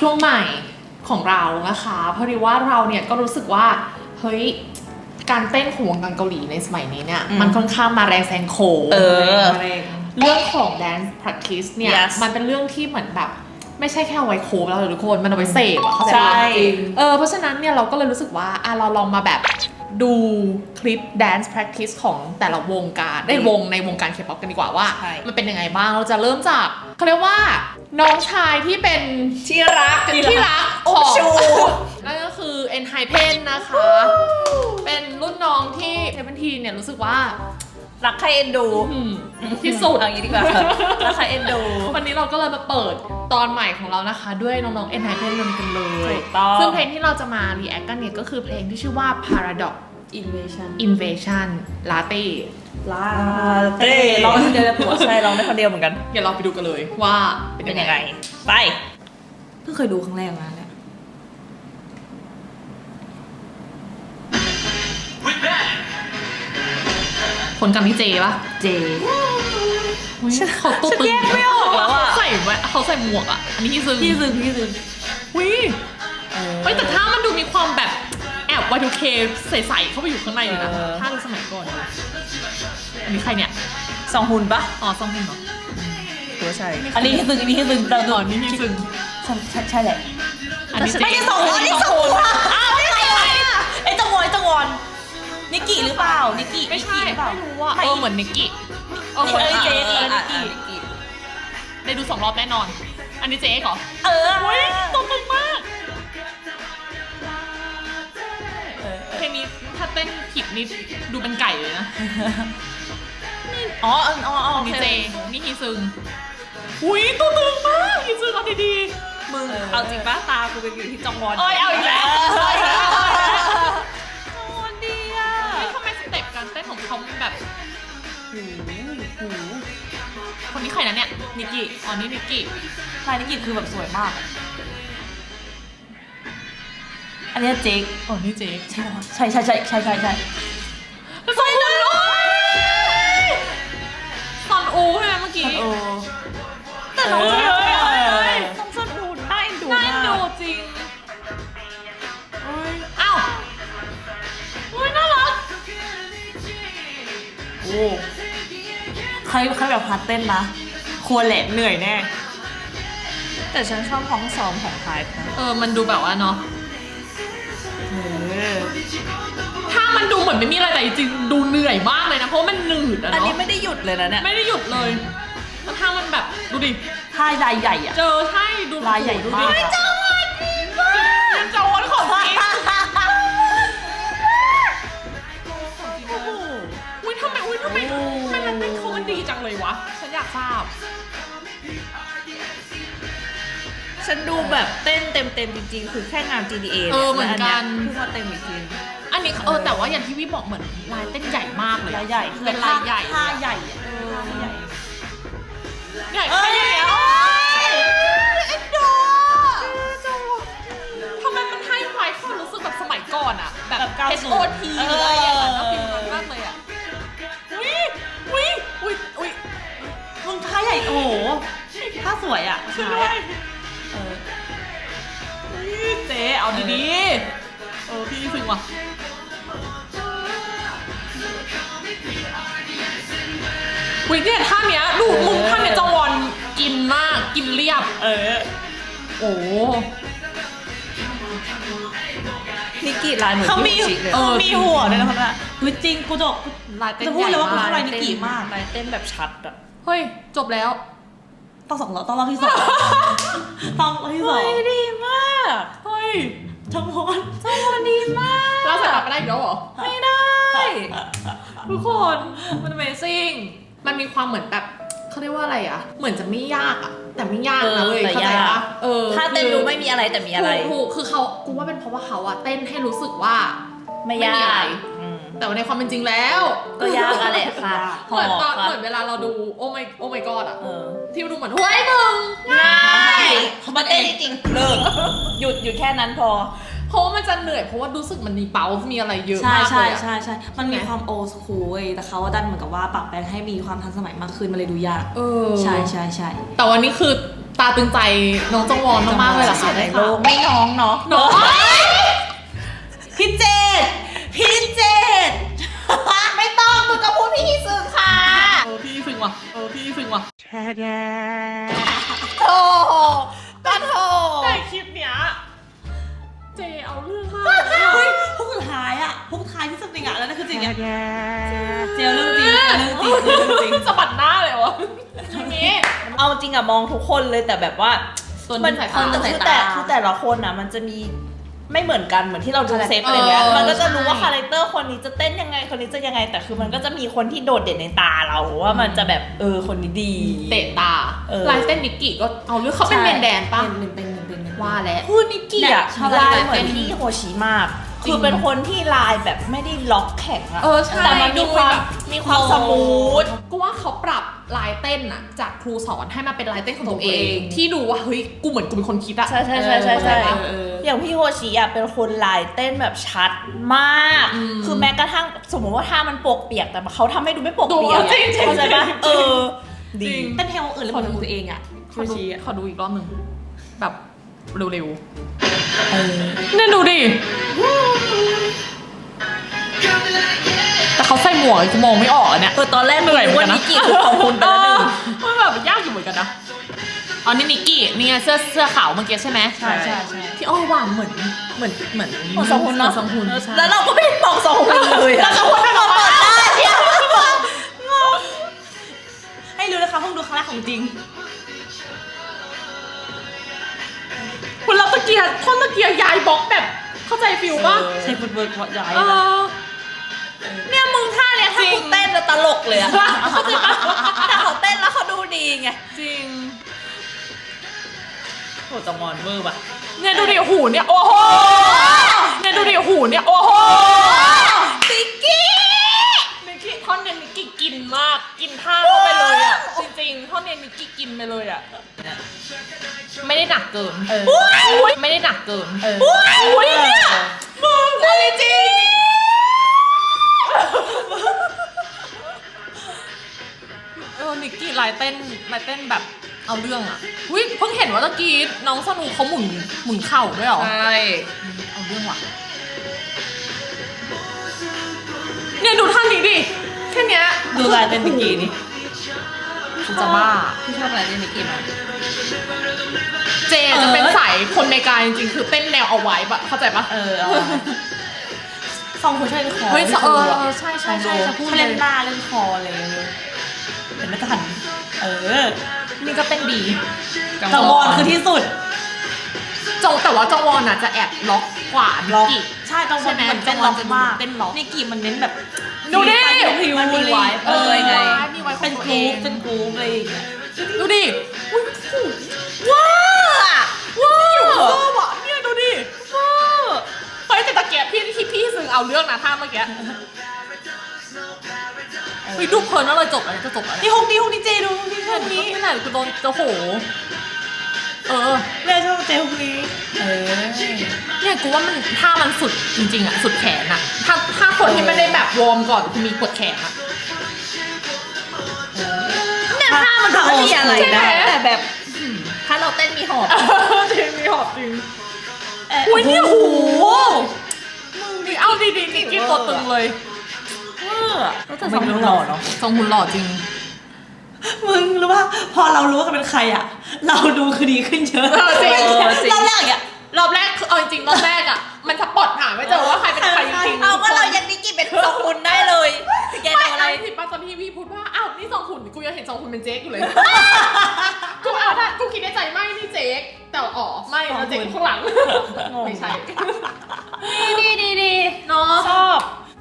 ช่วงใหม่ของเรานะคะเพราะดีว่าเราเนี่ยก็รู้สึกว่าเฮ้ยการเต้นของวงการเกาหลีในสมัยนี้เนี่ยอืมมันค่อนข้างมาแรงแซงโค้งเออเรื่องของ dance practice เนี่ย Yes มันเป็นเรื่องที่เหมือนแบบ ไม่ใช่แค่เอาไว้โค้งแล้วทุกคน มันเอาไว้เสพอะเข้าใจใช่ ปะเออเพราะฉะนั้นเนี่ยเราก็เลยรู้สึกว่าอะเราลองมาแบบดูคลิป dance practice ของแต่ละวงการในวงในวงการเคป๊อปกันดีกว่าว่า ใช่ มันเป็นยังไงบ้างเราจะเริ่มจากเขาเรียกว่า น้องชายที่เป็นที่รักที่รักโอ้ของชู นั่นก็คือเอ็นไฮเพนนะคะ เป็นรุ่นน้องที่เซเวนทีเนี่ยรู้สึกว่ารักใครเอ็นดูอืมที่สุด เอางี้ดีกว่ารักใครเอ็นดูวันนี้เราก็เลยมาเปิดตอนใหม่ของเรานะคะ ด้วยน้องๆ n อ n กันเลย ถูกต้องซึ่งเพลงที่เราจะมา react กันเนี่ยก็คือเพลงที่ชื่อว่า Paradox invasion Invasion Latte ลาเต้ร้องได้คนเดียวเลยผัวใช่ร้องได้คนเดียวเหมือนกันเดี๋ยวเราไปดูกันเลยว่าเป็นเป็นยัยังงไงไง ไป เพิ่งเคยดูครั้งแรกนะเนี่ยคนกันที่เจปะเจ อุ๊ยเขาตัวตึงฉันแยกไม่ออกแล้วอะใส่แว่นเขาใส่หมวกอะอันนี้ที่ซึงพี่ซึงพี่ซึงวิเฮ้ยแต่ถ้ามันดูมีความแบบแอบ Y2K ใสๆเข้าไปอยู่ข้างในอยู่นะเออ ถ้าดูสมัยก่อนดู อันนี้ใครเนี่ยสองหุ่นปะอ๋อซองพินเหรอตัวใช่อันนี้พี่ซึงอันนี้พี่ซึงเราดูอ๋อนี่ที่ซึงใช่ใช่ใช่แหละ อันนี้เจไม่ใช่สองหุ่นนี่สองหุ่นอ้าวไม่ใช่อะไรอะไอ้จังวอนไอ้จังวอนนิกกี้หรือเปล่านิกกี้ไม่ใช่นิกกี้หรือเปล่าไม่รู้ว่าไม่เออเหมือนนิกกี้เออเอคนอละเจ๊เจเออนินิกกกี้กี้ได้ดูสองรอบแน่นอน อันนี้เจ๊เหรอเอออุ้ยตัวตึงมากเออเพลงนี้ถ้าเต้นผิดนี่ดูเป็นไก่เลยนะ อ๋ออ๋ออ๋ออ๋ออันนี้เจนี่ฮีซึง อุ้ยตัวตึงมากฮีซึงเอาดีมึงเอาจริงปะตากูเป็นอยู่ที่จังวอนๆเอ้ยเอาอีกแล้วเอาอีกแล้วเอาอีกแล้วจังวอนดีอะเฮ้ยทำไมสเต็ปการเต้นของเขามันแบบ หูหูคนนี้ใครนะเนี่ยนิกกี้อ๋อนี่นิกกี้ลายนิกิคือแบบสวยมาก อันเนี้ยเจ๊กอ๋อนี่เจ๊ใช่ปะใช่ใช่ใช่ใช่ใช่ใช่ น้องเอส้อนเออเออน้องส้นดูน่าเอ็นดูน่าเอ็นดูจริงเอ้ยอ้าวอุ้ยน่ารักโอ้ใครใครแบบพัดเต้นนะควแหละเหนื่อยแน่ แต่ฉันชอบห้องซ้อมของไทยนะเออ มันดูแบบว่าเนาะเออถ้ามันดูเหมือนไม่มีอะไรแต่จริงๆดูเหนื่อยมากเลยนะ เพราะมันหนืดอะอันเนาะนี้ไม่ได้หยุดเลยนะเนี่ย ไม่ได้หยุดเลยแล้วถ้ามันแบบดูดิ ท่าลายใหญ่อะ เจอใช่ดูลายใหญ่ดูมาดิกอะจังหวะดีมากจังหวะของจริงอุ้ยทำไมอุ้ยทำไมทำไมนักเต้นเขามันดีจังเลยวะ ฉันอยากทราบ ฉันดูแบบเต้นเต็มเต็มๆจริงๆ คือแค่งาน GDA เออเหมือนกัน เพิ่งมาเต็มอีกที อันนี้เออแต่ว่าอย่างที่พี่บอกเหมือนลายเต้นใหญ่มากเลยลายใหญ่คือเป็นลายใหญ่ท่าใหญ่อะท่าใหญ่ใหญ่แค่ไหนอะโอ๊ย อะแบบแบบ90 S O T หรืออะไรอย่างนั้นนะฟิลนั้นมากเลยอะอุ้ยอุ้ยอุ้ยอุ้ยมึงท่าใหญ่โอ้โหท่าสวยอะช่วยด้วยเอออุ๊ยเจ๊เอาดีๆเออพี่ถึงว่ะอุ้ยเนี่ยท่าเนี้ยดูมึงท่าเนี้ยจงวอนกินมากกินเรียบ เออ โอ้ กกี้ลายเหมือนเขามีพี่ชิเลยเออมีหัวด้วยนะคนละเฮ้ยจริงกูจะบอกลายเต้นจะพูดเลยว่าใหญ่กูมากชอบลายนิกิมาก ลายเต้นแบบชัดอะเฮ้ย จบแล้ว ต้องสองรอบต้องรอบที่สอง ต้องรอบที่สองดีมากเฮ้ยทั้งหมดจังวอนดีมากเราใส่ปากไม่ได้อีกแล้วเหรอ ไม่ได้ ทุกคน มัน Amazing มันมีความเหมือนแบบ เขาเรียกว่าอะไรอะ เหมือนจะไม่ยากอะ แต่ไม่ยากนะเว้ยแต่เข้าใจยากปะเออถ้าเต้นดูไม่มีอะไรแต่มีอะไรถูกถูกคือเขากูว่าเป็นเพราะว่าเขาอะเต้นให้รู้สึกว่าไม่ไม่ยามีอะไรกอืมแต่ว่าในความเป็นจริงแล้ว ก็ยากอะแหละค่ะเหมือนตอนค่ะเหมือนเวลาเราดูโอ้ไม่โอ้ไม่กอดอะเออที่มันดูเหมือนเฮ้ยมึงง่ายมันเต้นจริงๆเลิกหยุดหยุดแค่นั้นพอ เพราะว่ามันจะเหนื่อยเพราะว่ารู้สึกมันมีเบลมีอะไรเยอะใช่มากใช่เลยอะ ใช่ใช่มันมีความโอสคูลเว้ยแต่เขาดันเหมือนกับว่าปรับแปลงให้มีความทันสมัยมากขึ้นมันเลยดูยากเออ ใช่ใช่ใช่ แต่วันนี้คือตาตึงใจน้องจงวอนมากๆเลยเหรอคะในโลกไม่น้องเนาะน้องพี่เจดพี่เจดไม่ต้องมึงก็พูดพี่ฮิซึค่ะเออพี่ซึ้งว่ะเออพี่ซึ้งว่ะโธ่ก็โธ่ เจเอาเรื่องมากเฮ้ยพวกสุดท้ายอะพวกท้ายที่สติงอะแล้วนั่นคือจริงอะเจลเรื่องจริงเรื่องจริงเรื่องจริง สะบัดหน้าเลยวะทีนี้ เอาจริงอะมองทุกคนเลยแต่แบบว่าส่วนมันสายคืตาอคือแต่คือแต่ละคนอะมันจะมีไม่เหมือนกันเหมือนที่เราดูเซตอะไรเงี้ยเออมันก็จะรู้ว่าใช่ คาแรคเตอร์คนนี้จะเต้นยังไงคนนี้จะยังไง แต่คือมันก็จะมีคนที่โดดเด่นในตาเราว่ามันจะแบบเออคนนี้ดี เตะตาเออ ลายเส้นนิกกี้ก็เอาเรื่องเขาเป็นเมนแดนปะ เป็นเป็นเป็นเป็นเป็น ว่าแล้วพูดนิกกี้เนี่อะยชอบลายลายเหมือนเต้นที่โฮชิมาก จริงคือเป็นคนที่ลายแบบไม่ได้ล็อกแข็งอะเออใช่แต่มันมีความดูแบบ มีความสมูทก็ว่าเขาปรับลายเต้นอะจากครูสอนให้มาเป็นลายเต้นของตัวเอของตัวเอง ง ที่ดูว่าเฮ้ยกูเหมือนกูเป็นคนคิดอะ ใช่ใช่ใช่ใช่ใช่เออเอออย่างพี่โฮชิอะเป็นคนลายเต้นแบบชัดมาก อืมคือแม้กระทั่งสมมติว่าท่ามันปกเปียกแต่เขาทำให้ดูไม่ปกเปียกดูจริงๆเข้าใจปะเออจริดีงเต้นเพลงอื่นแล้วเป็นของตัวเองอะขอดูชี้อะขอดูอีกรอบหนึ่งแบบ เร็วๆเนี่ยดูดิ แต่เขาใส่หมวกกูมองไม่ออกอะเนี่ย เออตอนแรกเหนื่อยเหมืนึอนกกัว่านนะนิกกี้คือของคุณไปแล้วหนึ่ง เออมันแบบยากอยู่เหมือนกันนะ อ๋อนี่นิกกี้นี่ไงเสื้อเสื้อขาวเมื่อกี้ใช่ไหมใช่ใช่ใช่ ที่อ้อว่างเหมือนเหมือนเหมือนของสองคุณเนาะสองคุณใช่ แล้วเราก็ไม่ได้บอกสองคุณเลยอะแล้วสองคุณไม่บอกว่าเดี๋ยวให้รู้นะคะเพิ่งดูครั้งแรกของจริง คุณรับตะเกียร์ท่อนตะเกียร์ยายบล็อกแบบเข้าใจฟิลป่ะใช้ฟุตเวิร์กใหญ่เออเนี่ยมึงท่าเนี่ยถ้าจริงคุณเต้นจะตลกเลยอะเข้าใจปะแต่เขาเต้นแล้วเขาดูดีไง จริง โหจะงอนเวอร์ป่ะเนี่ยดูดิหูเนี่ยโอ้โหเนี่ยดูดิหูเนี่ยโอ้โห มาก กินท่าเข้าไปเลยอะ จริงๆท่อนเนี่ยนิกกี้กินไปเลยอะ ไม่ได้หนักเกินเอออุ๊ยไม่ได้หนักเกินเออ อุ้ยเนี่ยมึงอะไรจริงเออนิกกี้ลายเต้นลายเต้นแบบเอาเรื่องอะอุ้ยเพิ่งเห็นว่าตะกี้น้องสนุกเขาหมุนหมุนเข่าด้วยเหรอ ใช่เอาเรื่องว่ะเนี่ยดูท่านนี้ดิ แค่เนี้ยดูลายเต้นนิกกี้นี่กูจะบ้าพี่ชอบลายเต้นนิกกี้มากเจจะเป็นสายคนในการจริงๆ คือเต้นแนวเอาไว้ปะเข้าใจปะเออเอาสองคนใช่คอเฮ้ยที่เออดูะเออใช่ใช่ใช่จะพูดเขาเลเล่ยนหน้าเล่นคออะไรอย่างเงี้ยเห็นน่าจะหันเออ นี่ก็เต้นดีจังวอนคือที่สุด จงแต่ว่าจงวอนอะจะแอบล็อกกว่านิล็อกกกี้ใช่จังวใช่อนไหมมันเต้นล็อกมากเต้นล็อก นิกกี้มันเน้นแบบดูดิผิวมันมีไวฟ์เออไง มีไว้ขอเป็งนตัวกเอรุ๊ปงเป็นกรุ๊ปอะไรอย่างเงี้ยดูดิอุ๊ยว้าว้าวว่ะเนี่ยดูดิว้าวเฮ้ยแต่ตะเกียบพี่ที่พี่ซึ่งเอาเรื่องนะท่าเมื่อกี้เฮ้ยดูเพลินแล้วเลยจบแล้วจะจบแล้วนี่ฮุกนี้ฮุกนี้เจดูฮุกนี้ฮุกนี้ นี่แหละกูโดนจะโห เออแม่ชอบเจฮุกนี้เออเนี่ยกูว่ามันถ้ามันสุดจริงๆอะสุดแขนอะถ้าถ้าคนที่ไม่ได้แบบวอร์มก่อนคือมีกดแขนอะเนี่ยท่ามันก็ไม่มีอะไรใช่ไหมนะแต่แบบอืมถ้าเราเต้นมีหอบจริงมีหอบจริงเอ่ออุ้ยเนี่ยโหมึงนี่เอาดีๆนี่กินตัวตึงเลยเวอร์อะแต่สองคนหล่อเนาะทรงหุ่นหล่อจริง มึงรู้ป่ะพอเรารู้ว่าเขาเป็นใครอะ เราดูคือดีขึ้นเยอะเออจริง รอบแรกอย่างเงี้ยรอบแรกคือเอาจริงๆรอบแรกอะมันสปอตหาไม่เจอว่าใครเป็นใครจริงๆเอาก็เรายังนิกกี้เป็นสองคนได้เลยแกไม่ทำอะอะไรไรที่ป้าตอนที่พี่พูดว่าอ้าวนี่สองหุ่นกูยังเห็นสองหุ่นเป็นเจ๊กอยู่เลย กูเอาถ้ากูคิดในใจไม่นี่เจ๊กแต่อ๋อไม่แล้วเจ๊กอยู่ข้างหลังงงไม่ใช่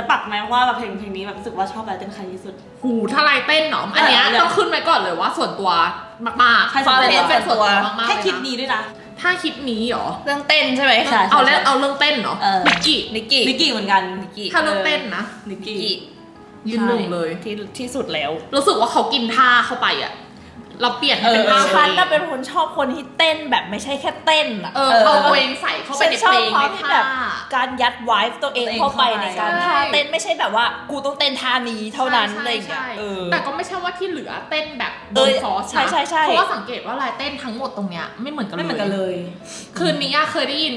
แต่ปักไหมว่าแบบเพลงเพลงนี้แบบรู้สึกว่าชอบอะไรเต้นใครที่สุด หูถ้าลายเต้นเนาะอันเนี้ยเออต้องขึ้นไว้ก่อนเลยว่าส่วนตัวมากๆใช่ส่วนตัวเป็นเป็นส่วนตัวมากๆแค่เลยนะคลิปนี้ด้วยนะ ถ้าคลิปนี้เหรอ เรื่องเต้นใช่ไหมใช่ เอาเรื่องเอาเรื่องเต้นเนาะเออ นิกกี้นิกกี้นิกกี้เหมือนกันนิกกี้ถ้าเรื่องเต้นนะนิกนิกี้กกี้ยืนหนึ่งเลย ที่ที่สุดแล้ว รู้สึกว่าเขากินท่าเข้าไปอะ เราเปลี่ยนเอให้อเป็นท่าฉันน่ะเพลเป็งนคนชอบคนที่เต้นแบบไม่ใช่แค่เต้นอะเออเอาตัวเองใส่เข้าไปในฉันชเพอบลงความในที่ท่าแบบการยัดไวฟ์ตัวเองเข้าไปในการใช่ท่าเต้นไม่ใช่แบบว่า กูต้องเต้นท่านี้เท่านั้นอะไรอย่างเงี้ยใช่เออ แต่ก็ไม่ใช่ว่าที่เหลือเต้นแบบเอบอนฟอสใช่ใช่ใช่ เพราะว่าสังเกตว่าลายเต้นทั้งหมดตรงเนี้ยไม่เหมือนกันเลยไม่เหมือนกันเลย คืนนี้อะเคยได้ยิน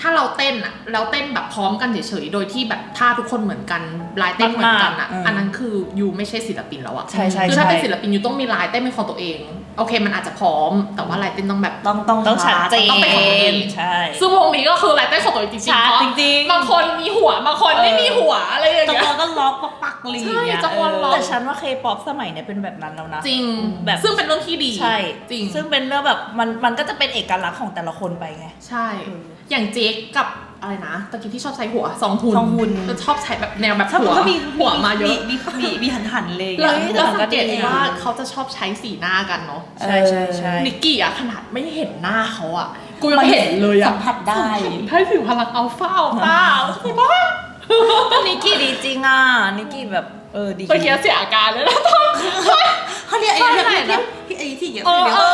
ถ้าเราเต้นอะแล้วเต้นแบบพร้อมกันเฉยๆโดยที่แบบท่าทุกคนเหมือนกันลายเต้นเหมือนกันอะมากๆอืม อันนั้นคือยูไม่ใช่ศิลปินแล้วอะใช่ใช่คือถ้าใช่ เป็นศิลปินยูต้องมีลายเต้นเป็นของตัวเองโอเคมันอาจจะพร้อม แต่ว่าลายเต้นต้องแบบ ต้องต้องต้องชัดเจนต้องเป็นของตัวเอง ใช่ ซึ่งวงนี้ก็คือลายเต้นของตัวเองจริงๆชัดเพราะจริงๆ บางคนมีหัวบางคนไม่มีหัวอะไรอย่างจังเงี้หยวะก็ล็อกปักปักๆลีใช่เนี่ยจังหวะล็อกแต่ฉันว่าเคป๊อปสมัยเนี้ยเป็นแบบนั้นแล้วนะ จริงแบบ ซึ่งเป็นเรื่องที่ดีใช่จริงซึ่งเป็นเรื่องแบบมันมันก็จะเป็นเอกลักษณ์ของแต่ละคนไปไง ใช่ อย่างเจ๊กกับ อะไรนะตะกี้ที่ชอบใช้หัวซองหุนซองฮุน จะชอบใช้แบบแนวแบบชอบหัวก็มีหัวมาเยอะมีมีมีหันหันๆเลย แล้วเฮ้ยแล้วแต่มันก็สังเกตดีว่าเขาจะชอบใช้สีหน้ากันเนาะใช่ใช่ใช่นิกกี้อะขนาดไม่เห็นหน้าเขาอะกูยังเห็นเลยอะสัมผัสได้ให้ถึงพลังอัลฟาอัลฟาใช่ปะก็นิกกี้ดีจริงอะนิกกี้แบบเออดีเมื่อกี้เสียอาการเลยนะตอนเขาเรียกไอ้ท่อนเรื่องไหนนะที่ไอ้ที่เยอะเออ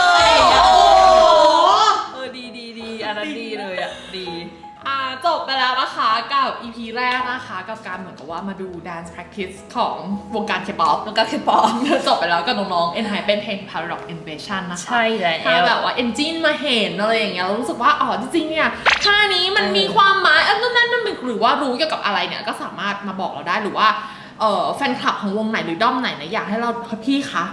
นะคะกับ EP แรกนะคะกับการเหมือนกับว่ามาดู dance practice ของวงการ K-pop แล้วก็คือป๊อปจบไปแล้วกับน้องๆ n h เป็นเพลง Paradox Invasion นะคะใช่แล้วถ้าแบบว่า engine มาเห็นอะไรอย่างเงี้ยเรารู้สึกว่า อ๋อ จริงๆ เนี่ยท่านี้มันมีความหมายอันนั้นนั่นนั่นหรือว่ารู้เกี่ยวกับอะไรเนี่ย ก็สามารถมาบอกเราได้หรือว่าเออแฟนคลับของวงไหนหรือด้อมไหนเนี่ยอยากให้เราพี่คะ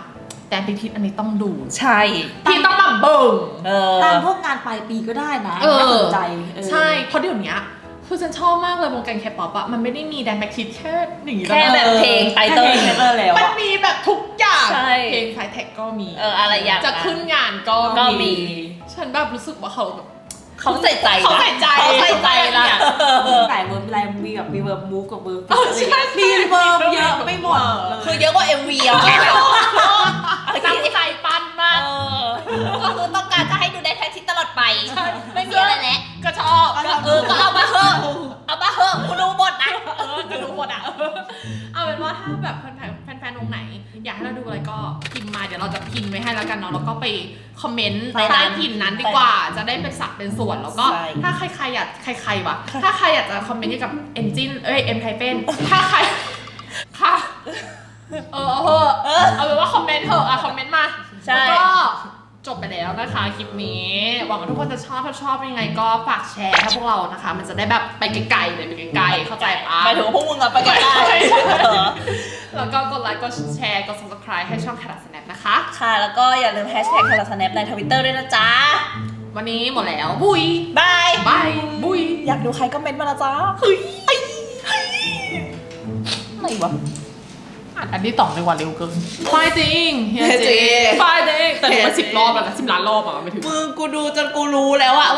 แดนพิทิศอันนี้ต้องดูใช่พี่ต้องมาเบิ่งเออตามพวกงานปลายปีก็ได้นะเออน่าสนใจเออใช่เพราะเดี๋ยวเนี้ย คือฉันชอบมากเลยวงการแคป๊อปอะมันไม่ได้มีแดนแบ็กทิศแค่อย่างงี้แค่แบบเพลงไตเติ้ลแค่เพลงไตเติ้ลแล้วมันอะมีแบบทุกอย่างใช่เพลงไฟแท็กก็มีเอออะไรอย่างจะนั้นขึ้นงานก็ก็มี ฉันแบบรู้สึกว่าเขาแบบเขาใส่ใจนะเขาใส่ใจเขาใส่ใจนะหลายเวิร์บอะไรมีแบบมีเวิร์บมูฟกับเวิร์บเออใช่มีเวิร์บเยอะไม่หมดเลยคือเยอะกว่า MV อะตั้งใจปั้นมากก็คือต้องการจะ ไปไม่มีอะไรแล้วก็ชอบก็ก็ชอบเออก็เอามาเถอะเอามาเหอะกูดูหมดนะเออก็ดูหมดอะเออเอาเป็นว่าถ้าแบบแฟนๆแฟนๆวงไหน อยากให้เราดูอะไรก็พิมพ์มาเดี๋ยวเราจะพิมพ์ไว้ให้แล้วกันเนาะแล้วก็ไปคอมเมนต์ใต้ใต้นั้นพิมพ์นั้นดีกว่า จะได้เป็นสักเป็นส่วนแล้วก็ ใช่ ถ้าใครๆอยากใครๆวะถ้าใครอยากจะคอมเมนต์เกี่ยวกับ engine เอ้ย m type ถ้าใครค่ะเออเอาเถอะเอาเป็นว่าคอมเมนต์เถอะอะคอมเมนต์มาใช่ แล้วก็ จบไปแล้วนะคะคลิปนี้ หวังว่าทุกคนจะชอบถ้าชอบยังไงก็ฝากแชร์ให้พวกเรานะคะ มันจะได้แบบไปไกลๆเลยไปไกลๆเข้าใจปะ หมายถึงว่าพวกมึงอะไปกันได้แล้วก็กดไลค์กดแชร์กด subscribe ให้ช่องคาราสแนปนะคะ ค่ะ แล้วก็อย่าลืมแฮชแท็กคาราสแนปในทวิตเตอร์ด้วยนะจ๊ะ วันนี้หมดแล้วบุยบาย บายบุย อยากดูใครก็เมนต์มานะจ๊ะเฮ้ยอะไรวะ อ่านอันที่ต่องดีกว่าเร็วเกินไฟจริงเฮียจริจริงงไฟจริงแต่ดูมาสิบรอบแล้วนะสิบล้านรอบอะไม่ถึง มึงกูดูจนกูรู้แล้วอะว่า